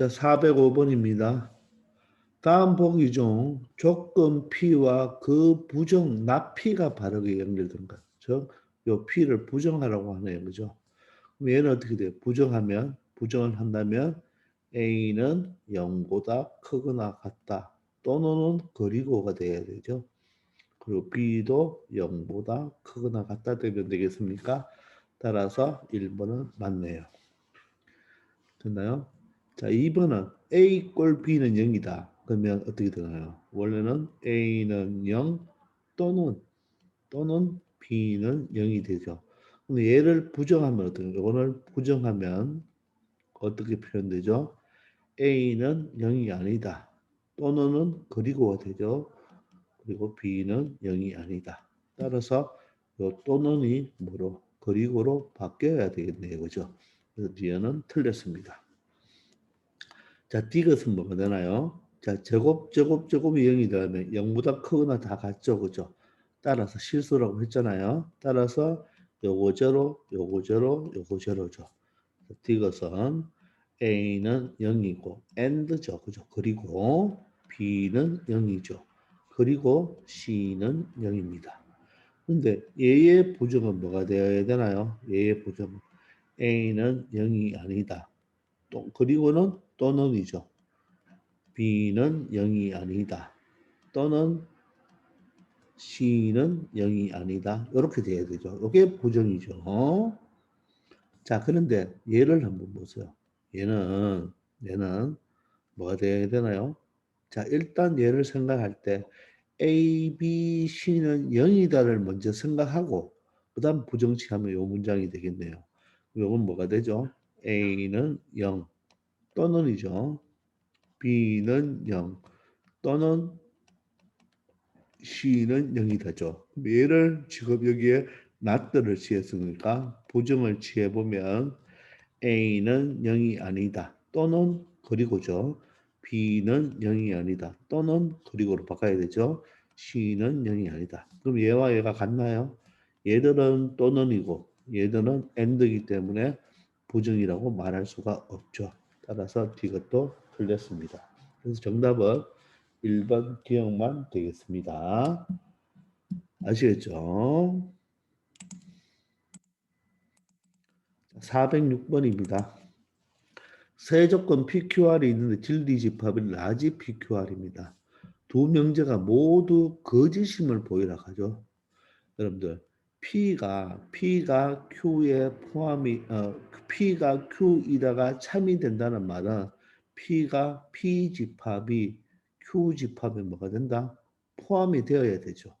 자, 405번입니다. 다음 보기 중 조건 P와 그 부정 납P가 바르게 연결된 것. 즉, 요 P를 부정하라고 하네요. 그죠? 그럼 얘는 어떻게 돼요? 부정하면, 부정을 한다면 A는 0보다 크거나 같다. 또는 그리고가 돼야 되죠. 그리고 B도 0보다 크거나 같다 되면 되겠습니까? 따라서 1번은 맞네요. 됐나요? 자, 2번은 A 꼴 B는 0이다. 그러면 어떻게 되나요? 원래는 A는 0 또는 또는 B는 0이 되죠. 근데 얘를 부정하면 어떻게? 이거를 부정하면 어떻게 표현되죠? A는 0이 아니다. 또는은 그리고가 되죠. 그리고 B는 0이 아니다. 따라서 요 또는이 뭐로 그리고로 바뀌어야 되겠네요. 그죠? 그래서 뒤에는 틀렸습니다. 자, D것은 뭐가 되나요? 자, 제곱, 제곱, 제곱이 0이 되면 0보다 크거나 다 같죠. 그죠? 따라서 실수라고 했잖아요. 따라서 요거 제로, 요거 제로, 요거 제로죠. D것은 A는 0이고 AND죠. 그죠? 그리고 B는 0이죠. 그리고 C는 0입니다. 근데 얘의 부정은 뭐가 되어야 되나요? 얘의 부정은 A는 0이 아니다. 또 그리고는 또는이죠. B는 0이 아니다. 또는 C는 0이 아니다. 이렇게 돼야 되죠. 이게 부정이죠. 자, 그런데 얘를 한번 보세요. 얘는 얘는 뭐가 돼야 되나요? 자, 일단 얘를 생각할 때 A, B, C는 0이다를 먼저 생각하고 그 다음 부정치 하면 이 문장이 되겠네요. 이건 뭐가 되죠? A는 0 또는 이죠. B는 0 또는 C는 0이 되죠. 얘를 지금 여기에 낫들을 취했으니까 부정을 취해보면 A는 0이 아니다. 또는 그리고죠. B는 0이 아니다. 또는 그리고로 바꿔야 되죠. C는 0이 아니다. 그럼 얘와 얘가 같나요? 얘들은 또는이고 얘들은 and이기 때문에 부정이라고 말할 수가 없죠. 따라서 이것도 틀렸습니다. 그래서 정답은 1번 기억만 되겠습니다. 아시겠죠? 406번입니다. 세 조건 PQR이 있는데 질리 집합은 라지 PQR입니다. 두 명제가 모두 거짓임을 보이라 하죠. 여러분들 P가 P가 Q에 포함이 어, P가 Q이다가 참이 된다는 말은 P가 P 집합이 Q 집합에 뭐가 된다? 포함이 되어야 되죠.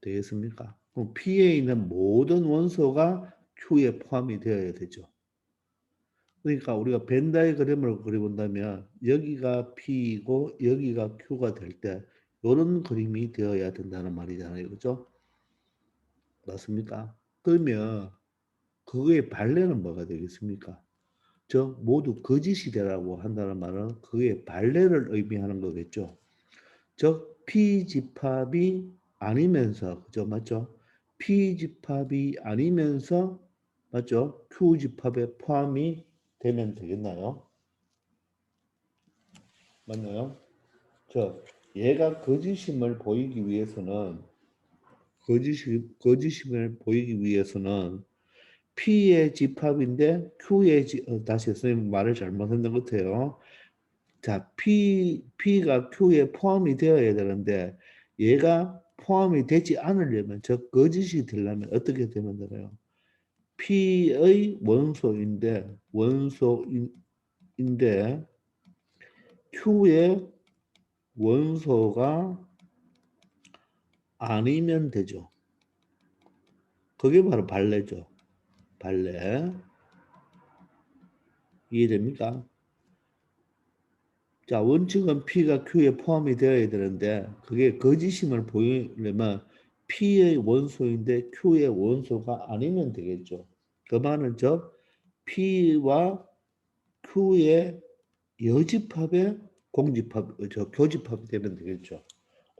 되겠습니까? 그럼 P에 있는 모든 원소가 Q에 포함이 되어야 되죠. 그러니까 우리가 벤 다이그램을 그려본다면 여기가 P이고 여기가 Q가 될 때 이런 그림이 되어야 된다는 말이잖아요. 그죠? 맞습니까? 그러면 그거의 발레는 뭐가 되겠습니까? 저 모두 거짓이 되라고 한다는 말은 그의 발레를 의미하는 거겠죠. 즉 P 집합이 아니면서 그죠 맞죠? P 집합이 아니면서 맞죠? Q 집합에 포함이 되면 되겠나요? 맞나요? 저 얘가 거짓임을 보이기 위해서는 거짓이, 거짓임을 보이기 위해서는 P의 집합인데 Q의 지, 어, 다시 선생님 말을 잘못했는 것 같아요. 자, P, P가 Q에 포함이 되어야 되는데 얘가 포함이 되지 않으려면 저 거짓이 되려면 어떻게 되면 되나요? P의 원소인데 원소인데 Q의 원소가 아니면 되죠. 그게 바로 발레죠. 발레. 이해됩니까? 자, 원칙은 P가 Q에 포함이 되어야 되는데 그게 거짓임을 보이려면 P의 원소인데 Q의 원소가 아니면 되겠죠. 그 말은 즉 P와 Q의 여집합의 공집합, 저 교집합이 되면 되겠죠.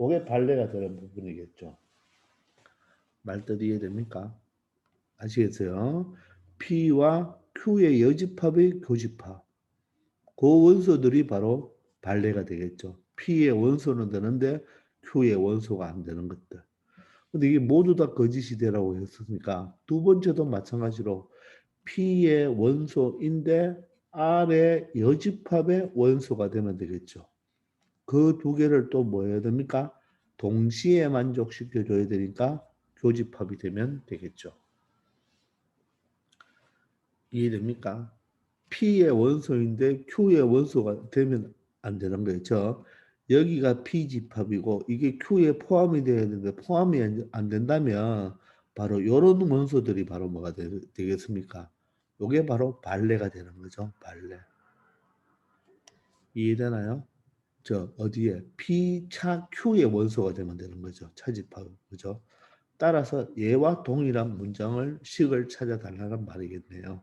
그게 발레가 되는 부분이겠죠. 말뜻 이해됩니까? 아시겠어요? P와 Q의 여집합의 교집합. 그 원소들이 바로 발레가 되겠죠. P의 원소는 되는데 Q의 원소가 안 되는 것들. 근데 이게 모두 다 거짓이 되라고 했으니까 두 번째도 마찬가지로 P의 원소인데 R의 여집합의 원소가 되면 되겠죠. 그 두 개를 또 뭐 해야 됩니까? 동시에 만족시켜 줘야 되니까 교집합이 되면 되겠죠. 이해됩니까? P의 원소인데 Q의 원소가 되면 안 되는 거죠. 여기가 P 집합이고 이게 Q에 포함이 되어야 되는데 포함이 안- 안 된다면 바로 이런 원소들이 바로 뭐가 되, 되겠습니까? 이게 바로 발레가 되는 거죠. 발레. 이해되나요? 저 어디에 P 차 Q의 원소가 되면 되는 거죠. 차집합 그죠? 따라서 얘와 동일한 문장을 식을 찾아달라는 말이겠네요.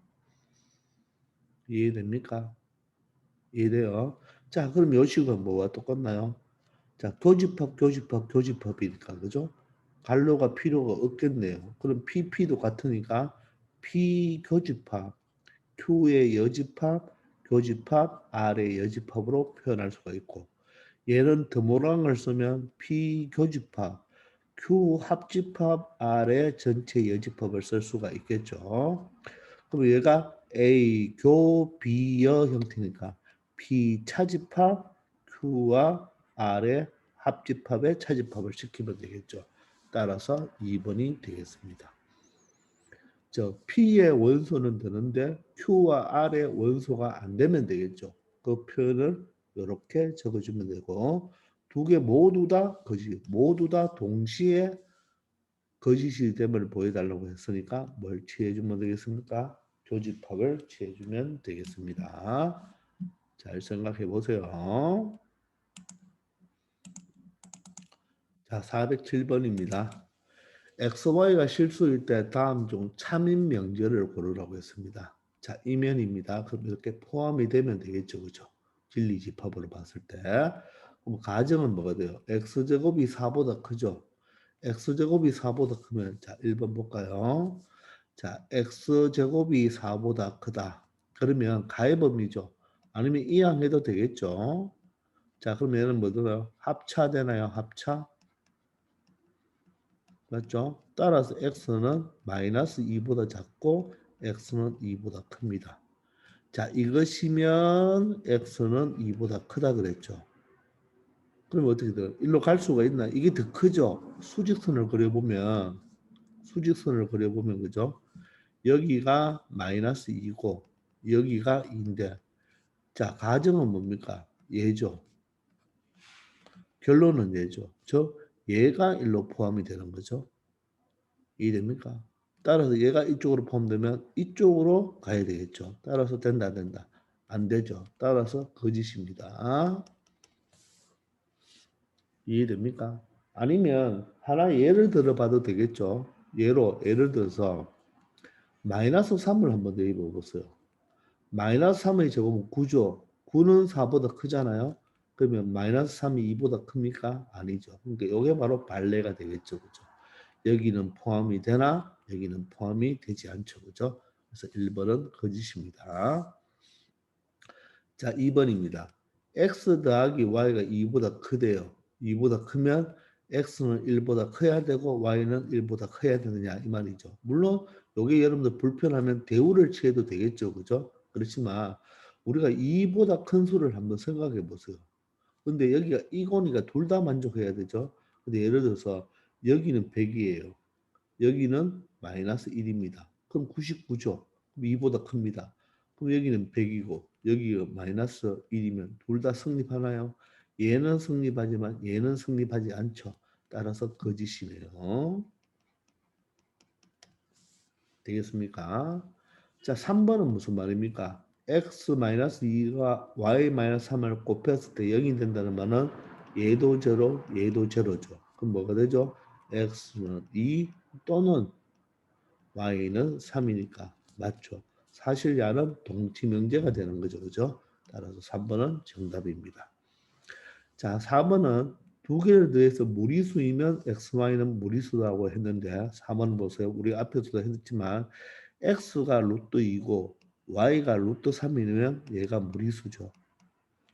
이해됩니까? 이해돼요? 자, 그럼 요 식은 뭐와 똑같나요? 자, 교집합, 교집합, 교집합이니까, 그죠? 갈로가 필요가 없겠네요. 그럼 PP도 같으니까 P 교집합, Q의 여집합, 교집합, R의 여집합으로 표현할 수가 있고 얘는 드모랑을 쓰면 P 교집합, Q 합집합, R의 전체 여집합을 쓸 수가 있겠죠. 그럼 얘가 A 교 비여 형태니까 P 차집합 Q와 R의 합집합의 차집합을 시키면 되겠죠. 따라서 2번이 되겠습니다. 저 P의 원소는 되는데 Q와 R의 원소가 안 되면 되겠죠. 그 표현을 이렇게 적어주면 되고 두 개 모두 다 거짓, 모두 다 동시에 거짓이 됨을 보여달라고 했으니까 뭘 취해주면 되겠습니까? 교집합을 취해주면 되겠습니다. 잘 생각해 보세요. 자, 407번입니다. XY가 실수일 때 다음 중 참인 명제를 고르라고 했습니다. 자, 이면입니다. 그럼 이렇게 포함이 되면 되겠죠. 그죠? 진리 집합으로 봤을 때. 그럼 가정은 뭐가 돼요? X제곱이 4보다 크죠? X제곱이 4보다 크면 자, 1번 볼까요? 자, X제곱이 4보다 크다. 그러면 가해범위죠. 아니면 이항해도 되겠죠. 자, 그럼 얘는 뭐더라? 합차되나요? 합차? 맞죠? 따라서 x는 마이너스 2보다 작고 x는 2보다 큽니다. 자, 이것이면 x는 2보다 크다 그랬죠. 그럼 어떻게 돼요? 일로 갈 수가 있나? 이게 더 크죠? 수직선을 그려보면 수직선을 그려보면 그죠? 여기가 마이너스 2고 여기가 2인데 자, 가정은 뭡니까? 얘죠. 결론은 얘죠. 저 얘가 일로 포함이 되는 거죠. 이해됩니까? 따라서 얘가 이쪽으로 포함되면 이쪽으로 가야 되겠죠. 따라서 된다 안 된다. 안 되죠. 따라서 거짓입니다. 이해됩니까? 아니면 하나 예를 들어 봐도 되겠죠. 예로 예를 들어서 마이너스 3을 한번 내입어 보세요. 마이너스 3의 제곱은 9죠. 9는 4보다 크잖아요. 그러면 마이너스 3이 2보다 큽니까? 아니죠. 그러니까 이게 바로 발레가 되겠죠. 그죠? 여기는 포함이 되나 여기는 포함이 되지 않죠. 그죠? 그래서 1번은 거짓입니다. 자, 2번입니다. x 더하기 y가 2보다 크대요. 2보다 크면 x는 1보다 커야 되고 y는 1보다 커야 되느냐 이 말이죠. 물론 여기 여러분들 불편하면 대우를 취해도 되겠죠. 그죠? 그렇지만 우리가 2보다 큰 수를 한번 생각해 보세요. 근데 여기가 이거니까 둘 다 만족해야 되죠. 근데 예를 들어서 여기는 100이에요. 여기는 마이너스 1입니다. 그럼 99죠. 그럼 2보다 큽니다. 그럼 여기는 100이고 여기가 마이너스 1이면 둘 다 성립하나요? 얘는 성립하지만 얘는 성립하지 않죠. 따라서 거짓이네요. 되겠습니까? 자, 3번은 무슨 말입니까? X-2가 y-3을 곱했을 때 0이 된다는 말은 얘도 제로, 얘도 제로죠. 그럼 뭐가 되죠? x는 2 또는 y는 3이니까 맞죠. 사실 야는 동치명제가 되는 거죠. 그죠? 따라서 3번은 정답입니다. 자, 4번은 두 개를 더해서 무리수이면 xy는 무리수라고 했는데 4번 보세요. 우리 앞에서도 했지만 x가 루트 2고 y가 루트 3이면 얘가 무리수죠.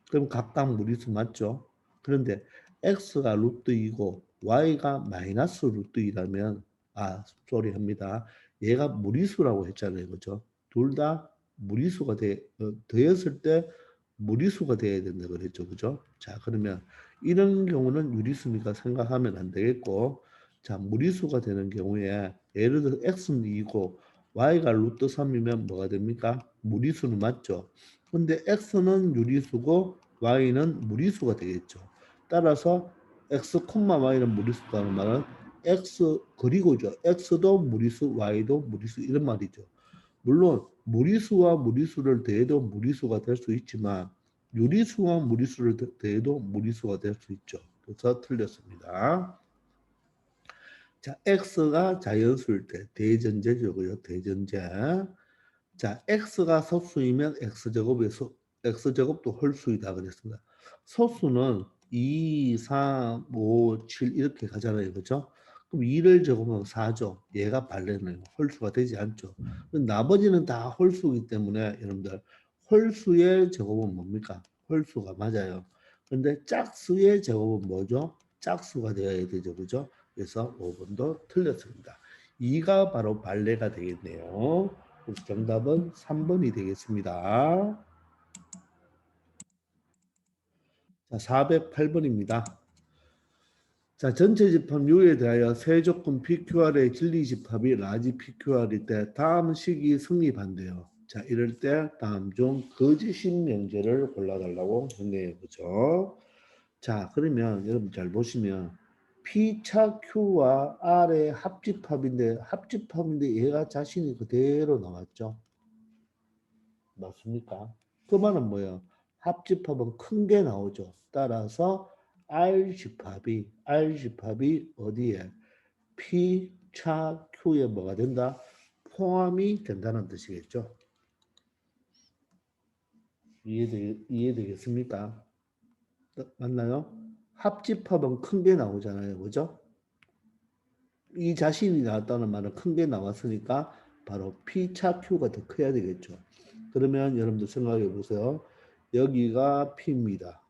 그럼 각각 무리수 맞죠? 그런데 x가 루트 2고 y가 마이너스 루트 2라면 아 쏘리 합니다. 얘가 무리수라고 했잖아요. 그죠? 둘 다 무리수가 돼, 어, 더했을 때 무리수가 돼야 된다 그랬죠. 그죠? 자, 그러면 이런 경우는 유리수니까 생각하면 안 되겠고 자, 무리수가 되는 경우에 예를 들어 x는 2고 y가 루트 3이면 뭐가 됩니까? 무리수는 맞죠. 근데 x는 유리수고 y는 무리수가 되겠죠. 따라서 x, y는 무리수라는 말은 x 그리고죠. x도 무리수, y도 무리수 이런 말이죠. 물론 무리수와 무리수를 더해도 무리수가 될 수 있지만 유리수와 무리수를 더- 더해도 무리수가 될 수 있죠. 그래서 틀렸습니다. 자, x가 자연수일 때 대전제죠고요. 대전제. 자, x가 소수이면 x제곱의 소, x제곱도 홀수이다 그랬습니다. 소수는 2, 3, 5, 7 이렇게 가잖아요. 그죠? 그럼 2를 제곱하면 4죠. 얘가 발레네요. 홀수가 되지 않죠. 나머지는 다 홀수이기 때문에 여러분들 홀수의 제곱은 뭡니까? 홀수가 맞아요. 근데 짝수의 제곱은 뭐죠? 짝수가 되어야 되죠. 그죠? 그래서 5번도 틀렸습니다. 2가 바로 발레가 되겠네요. 정답은 3번이 되겠습니다. 자, 408번입니다. 자, 전체 집합 U에 대하여 세 조건 PQR의 진리 집합이 라지 PQR일 때 다음 식이 성립한대요. 자, 이럴 때 다음 중 거짓인 명제를 골라달라고 했네요. 그죠? 자, 그러면 여러분 잘 보시면 P차 Q와 R의 합집합인데 합집합인데 얘가 자신이 그대로 나왔죠. 맞습니까? 그 말은 뭐예요? 합집합은 큰 게 나오죠. 따라서 R 집합이 R 집합이 어디에 P 차 Q에 뭐가 된다? 포함이 된다는 뜻이겠죠. 이해되, 이해되겠습니까? 어, 맞나요? 합집합은 큰게 나오잖아요. 그죠? 이 자신이 나왔다는 말은 큰게 나왔으니까 바로 P 차 Q가 더 커야 되겠죠. 그러면 여러분들 생각해 보세요. 여기가 P입니다.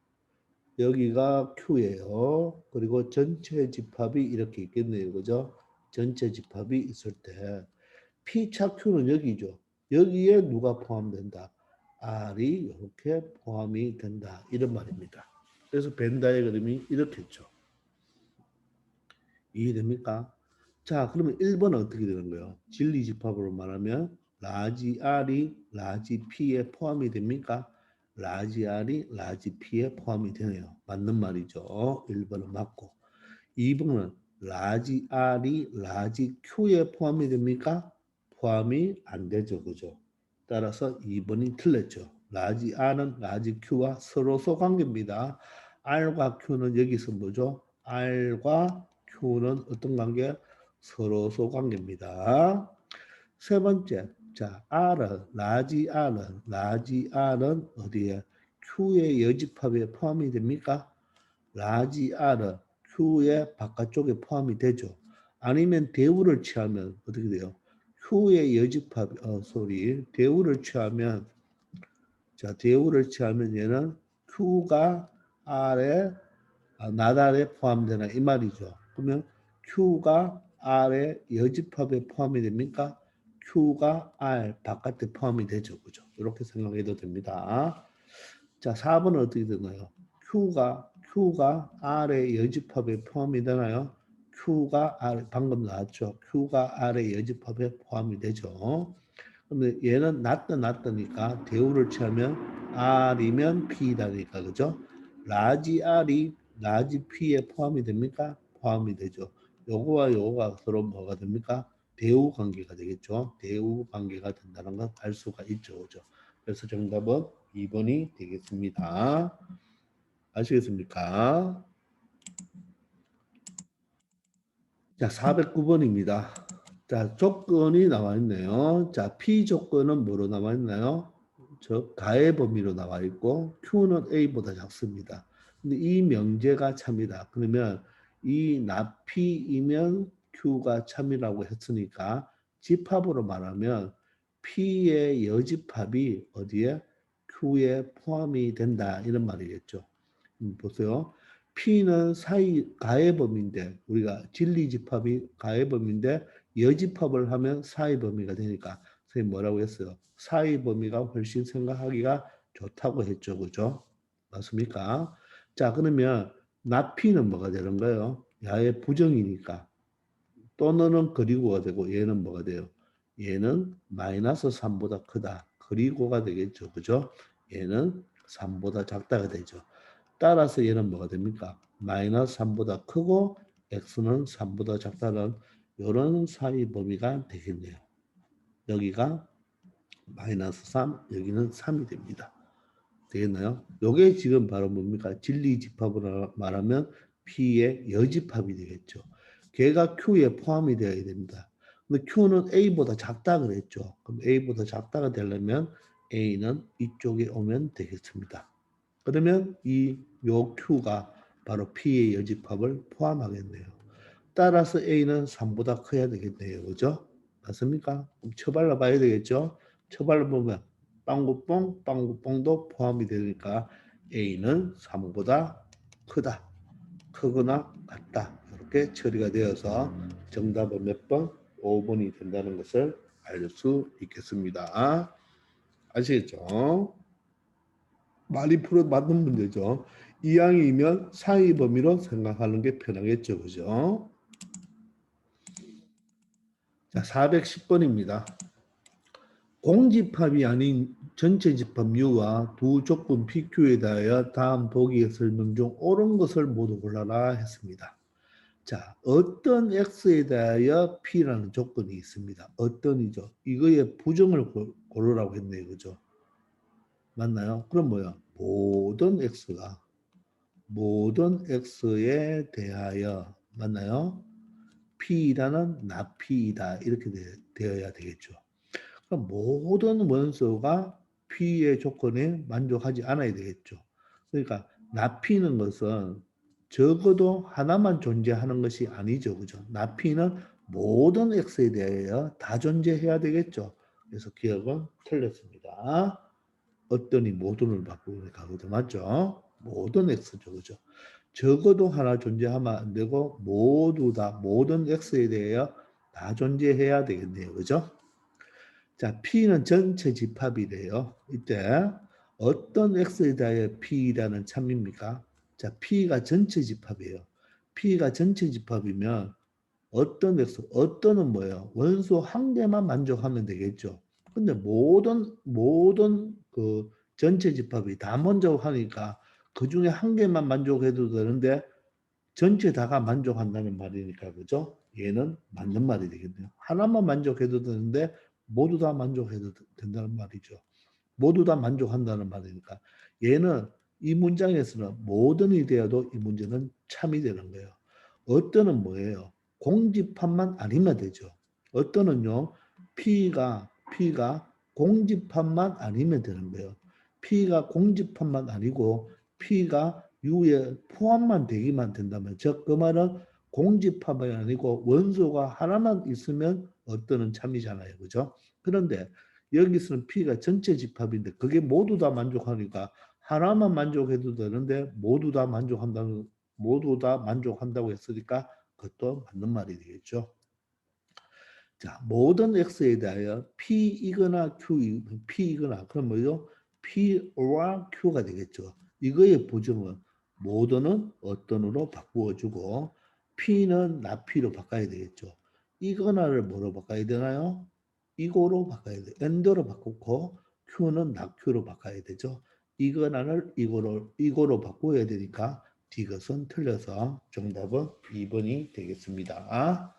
여기가 Q예요. 그리고 전체 집합이 이렇게 있겠네요. 그죠? 전체 집합이 있을 때 P차 Q는 여기죠. 여기에 누가 포함된다? R이 이렇게 포함이 된다. 이런 말입니다. 그래서 벤 다이그램이 이렇겠죠. 이해됩니까? 자, 그러면 1번은 어떻게 되는 거예요? 진리 집합으로 말하면 라지 R이 라지 P에 포함이 됩니까? 라지 R이 라지 P에 포함이 되네요. 맞는 말이죠. 1번은 맞고. 2번은 라지 R이 라지 Q에 포함이 됩니까? 포함이 안 되죠. 그죠? 따라서 2번이 틀렸죠. 라지 R은 라지 Q와 서로 소 관계입니다. R과 Q는 여기서 뭐죠? R과 Q는 어떤 관계? 서로소 관계입니다. 세 번째, 자 R은 라지 R은 라지 R은 어디에 Q의 여집합에 포함이 됩니까? 라지 R은 Q의 바깥쪽에 포함이 되죠. 아니면 대우를 취하면 어떻게 돼요? Q의 여집합, 어, 소리, 대우를 취하면, 자, 대우를 취하면 얘는 Q가 R에, 아, 나달에 포함되나, 이 말이죠. 그러면 Q가 R의 여집합에 포함이 됩니까? Q가 R 바깥에 포함이 되죠. 그죠? 이렇게 생각해도 됩니다. 자, 4번은 어떻게 되나요? Q가, Q가 R의 여집합에 포함이 되나요? Q가 R, 방금 나왔죠. Q가 R의 여집합에 포함이 되죠. 근데 얘는 낮다 낮다니까 대우를 취하면 R이면 P다니까 그죠? 라지 R이 라지 P에 포함이 됩니까? 포함이 되죠. 요거와 요거가 서로 뭐가 됩니까? 대우 관계가 되겠죠. 대우 관계가 된다는 걸알 수가 있죠. 그죠? 그래서 정답은 2번이 되겠습니다. 아시겠습니까? 자, 409번입니다. 자, 조건이 나와 있네요. 자, P 조건은 뭐로 나와 있나요? 저 가의 범위로 나와 있고 Q는 A보다 작습니다. 근데 이 명제가 참이다. 그러면 이 납P이면 Q가 참이라고 했으니까 집합으로 말하면 P의 여집합이 어디에 Q에 포함이 된다 이런 말이겠죠. 음, 보세요. P는 사이 가해범인데 우리가 진리집합이 가해범인데 여집합을 하면 사이범위가 되니까 선생님 뭐라고 했어요? 사이범위가 훨씬 생각하기가 좋다고 했죠. 그죠? 맞습니까? 자 그러면 나피는 뭐가 되는 거예요? 야의 부정이니까 또는 그리고가 되고 얘는 뭐가 돼요? 얘는 마이너스 3보다 크다. 그리고가 되겠죠. 그죠? 얘는 3보다 작다가 되죠. 따라서 얘는 뭐가 됩니까? 마이너스 3보다 크고 x는 3보다 작다는 이런 사이 범위가 되겠네요. 여기가 마이너스 3, 여기는 3이 됩니다. 되겠나요? 요게 지금 바로 뭡니까? 진리 집합으로 말하면 P의 여집합이 되겠죠. 걔가 Q에 포함이 되어야 됩니다. 근데 Q는 A보다 작다 그랬죠. 그럼 A보다 작다가 되려면 A는 이쪽에 오면 되겠습니다. 그러면 이 요 Q가 바로 P의 여집합을 포함하겠네요. 따라서 A는 3보다 커야 되겠네요. 그죠? 맞습니까? 그럼 처발라 봐야 되겠죠? 처발라 보면 빵구뽕, 빵구뽕도 포함이 되니까 A는 3보다 크다. 크거나 같다. 이렇게 처리가 되어서 정답은 몇 번? 5번이 된다는 것을 알 수 있겠습니다. 아시겠죠? 많이 풀어 맞는 문제죠. 이항이면 사이 범위로 생각하는 게 편하겠죠. 그죠? 자, 410번입니다. 공집합이 아닌 전체 집합 U와 두 조건 PQ에 대하여 다음 보기의 설명 중 옳은 것을 모두 골라라 했습니다. 자, 어떤 X에 대하여 P라는 조건이 있습니다. 어떤이죠? 이거의 부정을 고- 고르라고 했네요. 그죠? 맞나요? 그럼 뭐야? 모든 X가 모든 X에 대하여 맞나요? P라는 나P이다 이렇게 되, 되어야 되겠죠. 그럼 모든 원소가 P의 조건에 만족하지 않아야 되겠죠. 그러니까 나피는 것은 적어도 하나만 존재하는 것이 아니죠. 그죠? 나피는 모든 X에 대하여 다 존재해야 되겠죠. 그래서 기억은 틀렸습니다. 어떤이 모든을 바꾸는 가거든 맞죠? 모든 X죠. 그죠? 적어도 하나 존재하면 안 되고 모두 다 모든 X에 대하여 다 존재해야 되겠네요. 그죠? 자, P는 전체 집합이래요. 이때 어떤 X에 대하여 P라는 참입니까? 자, P가 전체 집합이에요. P가 전체 집합이면 어떤 X, 어떤은 뭐예요? 원소 한 개만 만족하면 되겠죠. 근데 모든 모든 그 전체 집합이 다 만족하니까 그 중에 한 개만 만족해도 되는데 전체 다가 만족한다는 말이니까 그죠? 얘는 맞는 말이 되겠네요. 하나만 만족해도 되는데 모두 다 만족해도 된다는 말이죠. 모두 다 만족한다는 말이니까 얘는 이 문장에서는 모든이 되어도 이 문제는 참이 되는 거예요. 어떤은 뭐예요? 공집합만 아니면 되죠. 어떤은요, P가 P가 공집합만 아니면 되는 거예요. P가 공집합만 아니고 P가 U에 포함만 되기만 된다면 즉 그 말은 공집합이 아니고 원소가 하나만 있으면 어떤은 참이잖아요. 그죠? 그런데 여기서는 P가 전체 집합인데 그게 모두 다 만족하니까 하나만 만족해도 되는데 모두 다 만족한다는 모두 다 만족한다고 했으니까 그것도 맞는 말이 되겠죠. 자, 모든 x에 대하여 p이거나 q, p이거나 그럼 뭐죠? p와 q가 되겠죠. 이거의 부정은 모든은 어떤으로 바꾸어주고 p는 나피로 바꿔야 되겠죠. 이거나를 뭐로 바꿔야 되나요? 이거로 바꿔야 돼. 엔더로 바꾸고 q는 낙q로 바꿔야 되죠. 이거나를 이거로 이거로 바꿔야 되니까 이것은 틀려서 정답은 2번이 되겠습니다.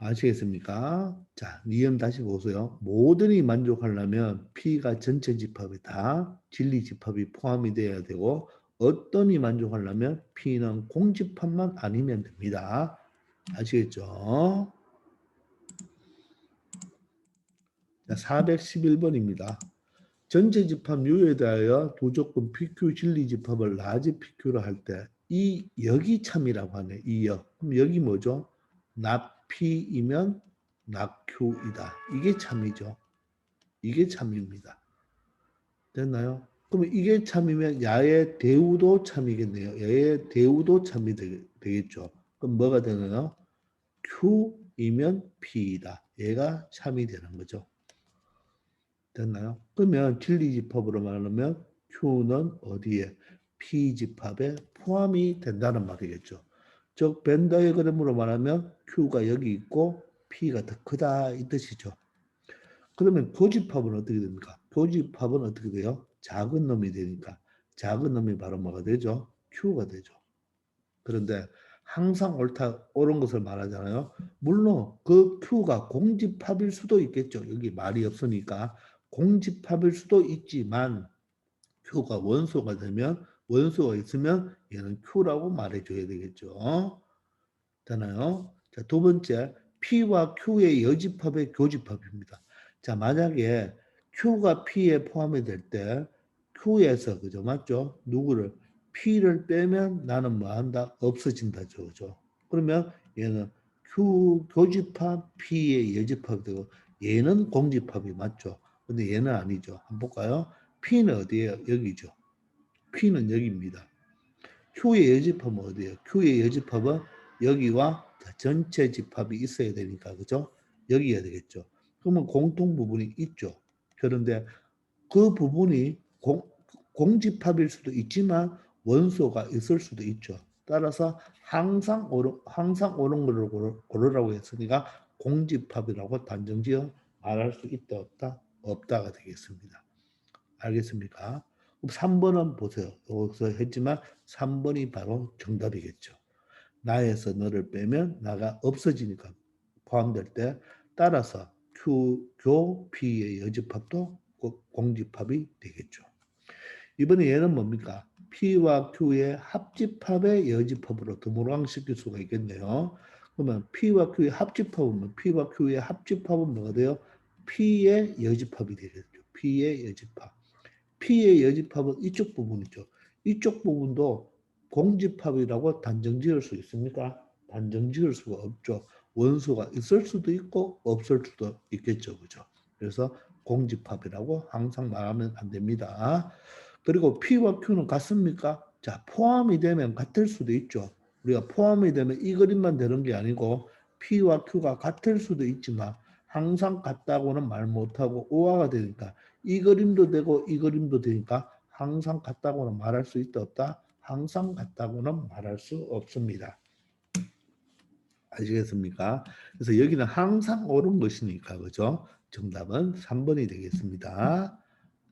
아시겠습니까? 자, 니은 다시 보세요. 모든이 만족하려면 P가 전체 집합에 다 진리 집합이 포함이 돼야 되고 어떤이 만족하려면 P는 공집합만 아니면 됩니다. 아시겠죠? 자, 411번입니다. 전체 집합 U에 대하여 도조건 PQ 진리 집합을 라지 PQ로 할 때이 역이 참이라고 하네. 이 역. 그럼 여기 뭐죠? 납 P이면 낙Q이다. 이게 참이죠. 이게 참입니다. 됐나요? 그러면 이게 참이면 야의 대우도 참이겠네요. 야의 대우도 참이 되, 되겠죠. 그럼 뭐가 되나요? Q이면 P이다. 얘가 참이 되는 거죠. 됐나요? 그러면 진리집합으로 말하면 Q는 어디에? P집합에 포함이 된다는 말이겠죠. 즉, 벤 다이어그램으로 말하면 Q가 여기 있고 P가 더 크다 이 뜻이죠. 그러면 교집합은 어떻게 됩니까? 교집합은 어떻게 돼요? 작은 놈이 되니까 작은 놈이 바로 뭐가 되죠? Q가 되죠. 그런데 항상 옳다 옳은 것을 말하잖아요. 물론 그 Q가 공집합일 수도 있겠죠. 여기 말이 없으니까 공집합일 수도 있지만 Q가 원소가 되면 원소가 있으면 얘는 Q라고 말해줘야 되겠죠. 되나요? 자, 두 번째 P와 Q의 여집합의 교집합입니다. 자, 만약에 Q가 P에 포함이 될 때 Q에서 그죠 맞죠? 누구를 P를 빼면 나는 뭐 한다? 없어진다죠. 그죠? 그러면 얘는 Q 교집합 P의 여집합이 되고 얘는 공집합이 맞죠. 근데 얘는 아니죠. 한번 볼까요? P는 어디예요? 여기죠. P는 여기입니다. Q의 여집합은 어디예요? Q의 여집합은 여기와 전체 집합이 있어야 되니까 그죠? 여기가 되겠죠. 그러면 공통 부분이 있죠. 그런데 그 부분이 공, 공집합일 수도 있지만 원소가 있을 수도 있죠. 따라서 항상 옳은, 항상 옳은 거를 고르- 고르 라고 했으니까 공집합이라고 단정지어 말할 수 있다 없다 없다가 되겠습니다. 알겠습니까? 그럼 3번은 보세요. 여기서 했지만 3번이 바로 정답이겠죠. 나에서 너를 빼면 나가 없어지니까 포함될 때 따라서 교, P의 여집합도 꼭 공집합이 되겠죠. 이번에 얘는 뭡니까? P와 Q의 합집합의 여집합으로 드모랑시킬 수가 있겠네요. 그러면 P와 Q의 합집합은 뭐? P와 Q의 합집합은 뭐가 돼요? P의 여집합이 되겠죠. P의 여집합. P의 여집합은 이쪽 부분이죠. 이쪽 부분도 공집합이라고 단정 지을 수 있습니까? 단정 지을 수가 없죠. 원소가 있을 수도 있고 없을 수도 있겠죠. 그죠? 그래서 공집합이라고 항상 말하면 안 됩니다. 그리고 P와 Q는 같습니까? 자, 포함이 되면 같을 수도 있죠. 우리가 포함이 되면 이 그림만 되는 게 아니고 P와 Q가 같을 수도 있지만 항상 같다고는 말 못하고 오화가 되니까 이 그림도 되고 이 그림도 되니까 항상 같다고는 말할 수 있다 없다? 항상 같다고는 말할 수 없습니다. 아시겠습니까? 그래서 여기는 항상 옳은 것이니까 그죠? 정답은 3번이 되겠습니다.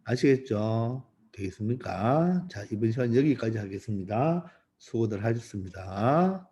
아시겠죠? 되겠습니까? 자, 이번 시간 여기까지 하겠습니다. 수고들 하셨습니다.